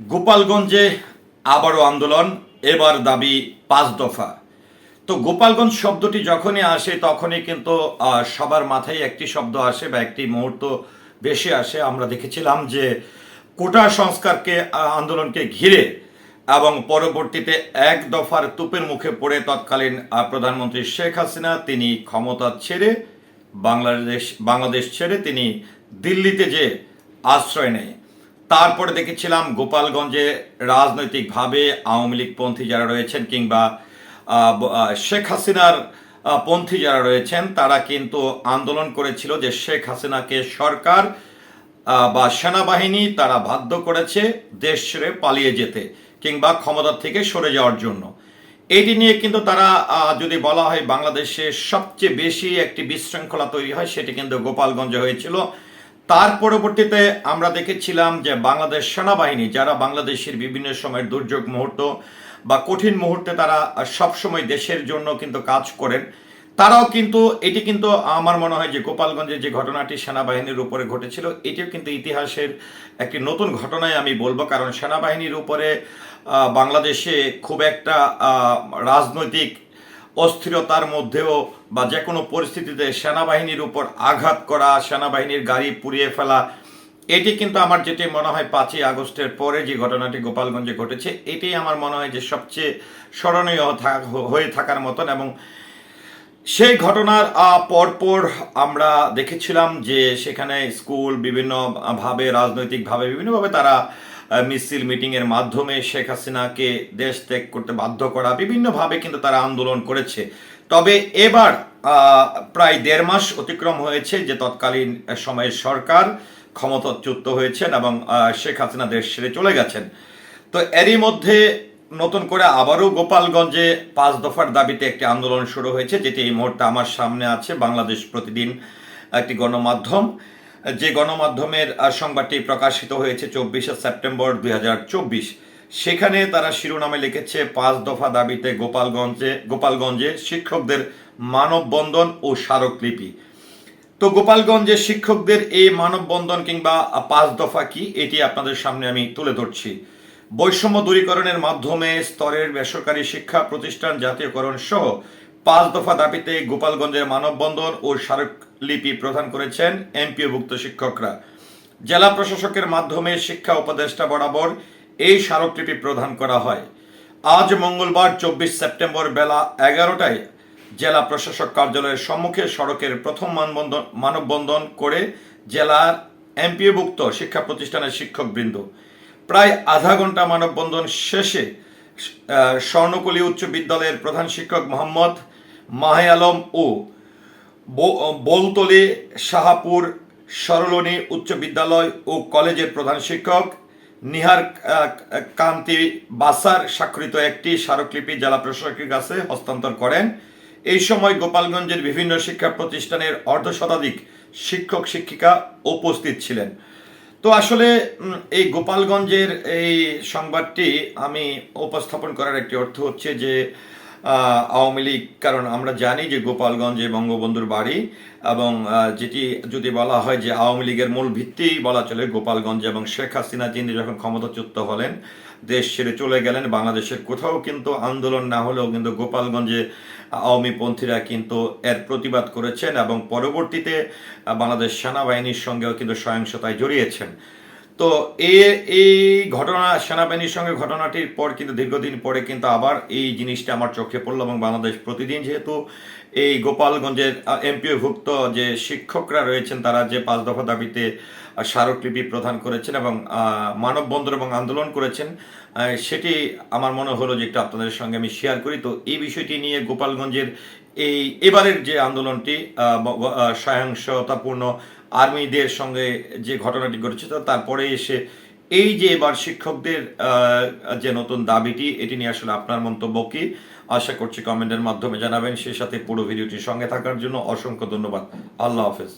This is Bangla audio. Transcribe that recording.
গোপালগঞ্জে আবারও আন্দোলন, এবার দাবি পাঁচ দফা। তো গোপালগঞ্জ শব্দটি যখনই আসে তখনই কিন্তু সবার মাথায় একটি শব্দ আসে বা একটি মুহূর্ত বেশি আসে। আমরা দেখেছিলাম যে কোটা সংস্কারকে আন্দোলনকে ঘিরে এবং পরবর্তীতে এক দফার তুপের মুখে পড়ে তৎকালীন প্রধানমন্ত্রী শেখ হাসিনা, তিনি ক্ষমতা ছেড়ে বাংলাদেশ বাংলাদেশ ছেড়ে তিনি দিল্লিতে যে আশ্রয় নেয়। তারপরে দেখেছিলাম গোপালগঞ্জে রাজনৈতিকভাবে আওয়ামী লীগপন্থী যারা রয়েছেন কিংবা শেখ হাসিনার পন্থী যারা রয়েছেন, তারা কিন্তু আন্দোলন করেছিল যে শেখ হাসিনাকে সরকার বা সেনাবাহিনী তারা বাধ্য করেছে দেশ ছেড়ে পালিয়ে যেতে কিংবা ক্ষমতা থেকে সরে যাওয়ার জন্য। এটি নিয়ে কিন্তু তারা যদি বলা হয় বাংলাদেশে সবচেয়ে বেশি একটি বিশৃঙ্খলা তৈরি হয়, সেটি কিন্তু গোপালগঞ্জে হয়েছিল। তার পরবর্তীতে আমরা দেখেছিলাম যে বাংলাদেশ সেনাবাহিনী, যারা বাংলাদেশের বিভিন্ন সময়ের দুর্যোগ মুহূর্ত বা কঠিন মুহূর্তে তারা সবসময় দেশের জন্য কিন্তু কাজ করেন, তারাও কিন্তু, এটি কিন্তু আমার মনে হয় যে গোপালগঞ্জের যে ঘটনাটি সেনাবাহিনীর উপরে ঘটেছিল, এটিও কিন্তু ইতিহাসের একটি নতুন ঘটনায় আমি বলব। কারণ সেনাবাহিনীর উপরে বাংলাদেশে খুব একটা রাজনৈতিক অস্থিরতার মধ্যেও বা যে কোনো পরিস্থিতিতে সেনাবাহিনীর উপর আঘাত করা, সেনাবাহিনীর গাড়ি পুড়িয়ে ফেলা, এটি কিন্তু আমার যেটি মনে হয় পাঁচই আগস্টের পরে যে ঘটনাটি গোপালগঞ্জে ঘটেছে এটি আমার মনে হয় যে সবচেয়ে স্মরণীয় হয়ে থাকার মতন এবং সেই ঘটনার পরপর আমরা দেখেছিলাম যে সেখানে স্কুল বিভিন্নভাবে রাজনৈতিকভাবে বিভিন্নভাবে তারা মিছিল মিটিংয়ের মাধ্যমে শেখ হাসিনাকে দেশ ত্যাগ করতে বাধ্য করা, বিভিন্নভাবে কিন্তু তারা আন্দোলন করেছে। তবে এবার প্রায় দেড় মাস অতিক্রম হয়েছে যে তৎকালীন সময়ের সরকার ক্ষমতাচ্যুত হয়েছেন এবং শেখ হাসিনা দেশ ছেড়ে চলে গেছেন। তো এরই মধ্যে নতুন করে আবারও গোপালগঞ্জে পাঁচ দফার দাবিতে একটি আন্দোলন শুরু হয়েছে, যেটি এই মুহূর্তে আমার সামনে আছে। বাংলাদেশ প্রতিদিন একটি গণমাধ্যম। যে গণমাধ্যমের সংবাদটি প্রকাশিত হয়েছে চব্বিশে সেপ্টেম্বর দুই হাজার চব্বিশ, সেখানে তারা শিরোনামে লিখেছে, পাঁচ দফা দাবিতে গোপালগঞ্জে গোপালগঞ্জে শিক্ষকদের মানববন্ধন ও স্মারকলিপি। তো গোপালগঞ্জে শিক্ষকদের এই মানববন্ধন কিংবা পাঁচ দফা কি, এটি আপনাদের সামনে আমি তুলে ধরছি। বৈষম্য দূরীকরণের মাধ্যমে স্তরের বেসরকারি শিক্ষা প্রতিষ্ঠান জাতীয়করণ সহ পাঁচ দফা দাবিতে গোপালগঞ্জের মানববন্ধন ও স্মারকলিপি প্রদান করেছেন এমপিওভুক্ত শিক্ষকরা। জেলা প্রশাসকের মাধ্যমে শিক্ষা উপদেষ্টা বরাবর এই স্মারকলিপি প্রদান করা হয়। আজ মঙ্গলবার চব্বিশ সেপ্টেম্বর বেলা এগারোটায় জেলা প্রশাসক কার্যালয়ের সম্মুখে সড়কের প্রথম মানবন্ধন মানববন্ধন করে জেলার এমপিওভুক্ত শিক্ষা প্রতিষ্ঠানের শিক্ষকবৃন্দ। প্রায় আধা ঘণ্টা মানববন্ধন শেষে স্বর্ণকলি উচ্চ বিদ্যালয়ের প্রধান শিক্ষক মোহাম্মদ মাহে আলম ও বোলতলি শাহাপুর, সরলনী উচ্চ বিদ্যালয় ও কলেজের প্রধান শিক্ষক নিহার কান্তি বাসার স্বাক্ষরিত একটি স্মারকলিপি জেলা প্রশাসকের কাছে হস্তান্তর করেন। এই সময় গোপালগঞ্জের বিভিন্ন শিক্ষা প্রতিষ্ঠানের অর্ধ শতাধিক শিক্ষক, শিক্ষিকা উপস্থিত ছিলেন। তো আসলে এই গোপালগঞ্জের এই সংবাদটি আমি উপস্থাপন করার একটি অর্থ হচ্ছে যে আওয়ামী লীগ, কারণ আমরা জানি যে গোপালগঞ্জে বঙ্গবন্ধুর বাড়ি এবং যেটি যদি বলা হয় যে আওয়ামী লীগের মূল ভিত্তি বলা চলে গোপালগঞ্জ এবং শেখ হাসিনা তিনি যখন ক্ষমতাচ্যুত হলেন, দেশ ছেড়ে চলে গেলেন বাংলাদেশের কোথাও কিন্তু আন্দোলন না হলেও কিন্তু গোপালগঞ্জে আওয়ামী পন্থীরা কিন্তু এর প্রতিবাদ করেছেন এবং পরবর্তীতে বাংলাদেশ সেনাবাহিনীর সঙ্গেও কিন্তু সহিংসতায় জড়িয়েছেন। তো এই ঘটনা, সেনাবাহিনীর সঙ্গে ঘটনাটির পর কিন্তু দীর্ঘদিন পরে কিন্তু আবার এই জিনিসটা আমার চোখে পড়ল এবং বাংলাদেশ প্রতিদিন যেহেতু এই গোপালগঞ্জের এমপিওভুক্ত যে শিক্ষকরা রয়েছেন, তারা যে পাঁচ দফা দাবিতে স্মারকলিপি প্রদান করেছেন এবং মানববন্ধন এবং আন্দোলন করেছেন সেটি আমার মনে হলো যে একটু আপনাদের সঙ্গে আমি শেয়ার করি। তো এই বিষয়টি নিয়ে গোপালগঞ্জের এই এবারের যে আন্দোলনটি স্বয়ংসতাপূর্ণ আর্মিদের সঙ্গে যে ঘটনাটি ঘটেছে তারপরে এসে এই যে এবার শিক্ষকদের যে নতুন দাবিটি, এটি নিয়ে আসলে আপনার মন্তব্য কি? আশা করছি কমেন্টের মাধ্যমে জানাবেন। সেই সাথে পুরো ভিডিওটির সঙ্গে থাকার জন্য অসংখ্য ধন্যবাদ। আল্লাহ হাফেজ।